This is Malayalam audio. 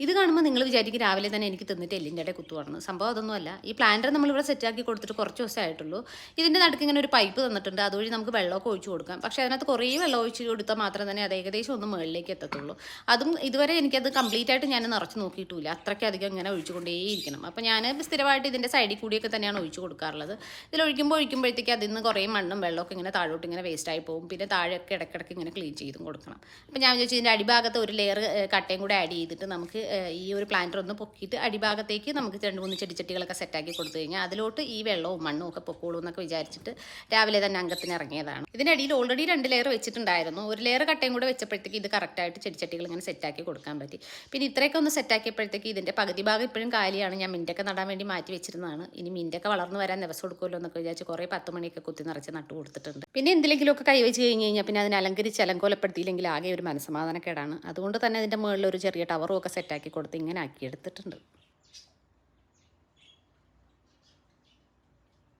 ഇത് കാണുമ്പോൾ നിങ്ങൾ വിചാരിക്കും രാവിലെ തന്നെ എനിക്ക് തിന്നിട്ട് എല്ലിന്റെ ഇടയിൽ കുത്തുവാണെന്ന്. സംഭവം അതൊന്നുമല്ല. ഈ പ്ലാന്റർ നമ്മളിവിടെ സെറ്റാക്കി കൊടുത്തിട്ട് കുറച്ച് ദിവസമേ ആയിട്ടുള്ളൂ. ഇതിന്റെ നടുക്ക് ഇങ്ങനെ ഒരു പൈപ്പ് തന്നിട്ടുണ്ട്. അതുവഴി നമുക്ക് വെള്ളമൊക്കെ ഒഴിച്ചു കൊടുക്കാം. പക്ഷേ അതിനകത്ത് കുറേ വെള്ളം ഒഴിച്ചു കൊടുത്താൽ മാത്രം തന്നെ അത് ഏകദേശം ഒന്ന് മുകളിലേക്ക് എത്തത്തുള്ളൂ. അതും ഇതുവരെ എനിക്കത് കംപ്ലീറ്റ് ആയിട്ട് ഞാൻ നിറച്ച് നോക്കിയിട്ടില്ല. അത്രയ്ക്കധികം ഇങ്ങനെ ഒഴിച്ചുകൊണ്ടേയിരിക്കണം. അപ്പോൾ ഞാൻ സ്ഥിരമായിട്ട് ഇതിന്റെ സൈഡിൽ കൂടിയൊക്കെ തന്നെയാണ് ഒഴിച്ചു കൊടുക്കാറുള്ളത്. ഇതിൽ ഒഴിക്കുമ്പോൾ ഒഴിക്കുമ്പോഴത്തേക്ക് അതിൽ നിന്ന് കുറേ മണ്ണും വെള്ളമൊക്കെ ഇങ്ങനെ താഴോട്ട് ഇങ്ങനെ വേസ്റ്റായി പോകും. പിന്നെ താഴെയൊക്കെ ഇടയ്ക്കിടയ്ക്ക് ഇങ്ങനെ ക്ലീൻ ചെയ്തും കൊടുക്കണം. അപ്പോൾ ഞാൻ വിചാരിച്ചു ഇതിന്റെ അടിഭാഗത്ത് ഒരു ലെയർ കട്ടയും കൂടെ ആഡ് ചെയ്തിട്ട് നമുക്ക് ഈ ഒരു പ്ലാന്റർ ഒന്ന് പൊക്കിയിട്ട് അടിഭാഗത്തേക്ക് നമുക്ക് രണ്ട് മൂന്ന് ചെടിച്ചട്ടികളൊക്കെ സെറ്റാക്കി കൊടുത്തു കഴിഞ്ഞാൽ അതിലോട്ട് ഈ വെള്ളവും മണ്ണും ഒക്കെ പൊക്കോളൂ എന്നൊക്കെ വിചാരിച്ചിട്ട് രാവിലെ തന്നെ അംഗത്തിന് ഇറങ്ങിയതാണ്. ഇതിന്റെ അടിയിൽ ഓൾറെഡി രണ്ട് ലെയർ വെച്ചിട്ടുണ്ടായിരുന്നു. ഒരു ലെയർ കട്ടയും കൂടെ വെച്ചപ്പോഴത്തേക്ക് ഇത് കറക്റ്റായിട്ട് ചെടിച്ചട്ടികൾ ഇങ്ങനെ സെറ്റാക്കി കൊടുക്കാൻ പറ്റി. പിന്നെ ഇത്രയൊക്കെ ഒന്ന് സെറ്റാക്കിയപ്പോഴത്തേക്ക് ഇതിന്റെ പകുതി ഭാഗം ഇപ്പോഴും കാലിയാണ്. ഞാൻ മിന്റൊക്കെ നടാൻ വേണ്ടി മാറ്റി വെച്ചിരുന്നതാണ്. ഇനി മിന്റൊക്കെ വളർന്നു വരാൻ ദിവസം കൊടുക്കുമല്ലോ എന്നൊക്കെ വിചാരിച്ച് കുറേ പത്ത് മണിയൊക്കെ കുത്തി നിറച്ച് നട്ടു കൊടുത്തിട്ടുണ്ട്. പിന്നെ എന്തെങ്കിലുമൊക്കെ കൈവച്ച് കഴിഞ്ഞ് കഴിഞ്ഞാൽ പിന്നെ അതിനെ അലങ്കരിച്ച് അലങ്കോലപ്പെടുത്തിയില്ലെങ്കിൽ ആകെ ഒരു മനസ്സമാധാനക്കേടാണ്. അതുകൊണ്ട് തന്നെ അതിന്റെ മുകളിൽ ഒരു ചെറിയ ടവറും ഒക്കെ സെറ്റാക്കി കൊടുത്ത് ഇങ്ങനെ ആക്കി എടുത്തിട്ടുണ്ട്.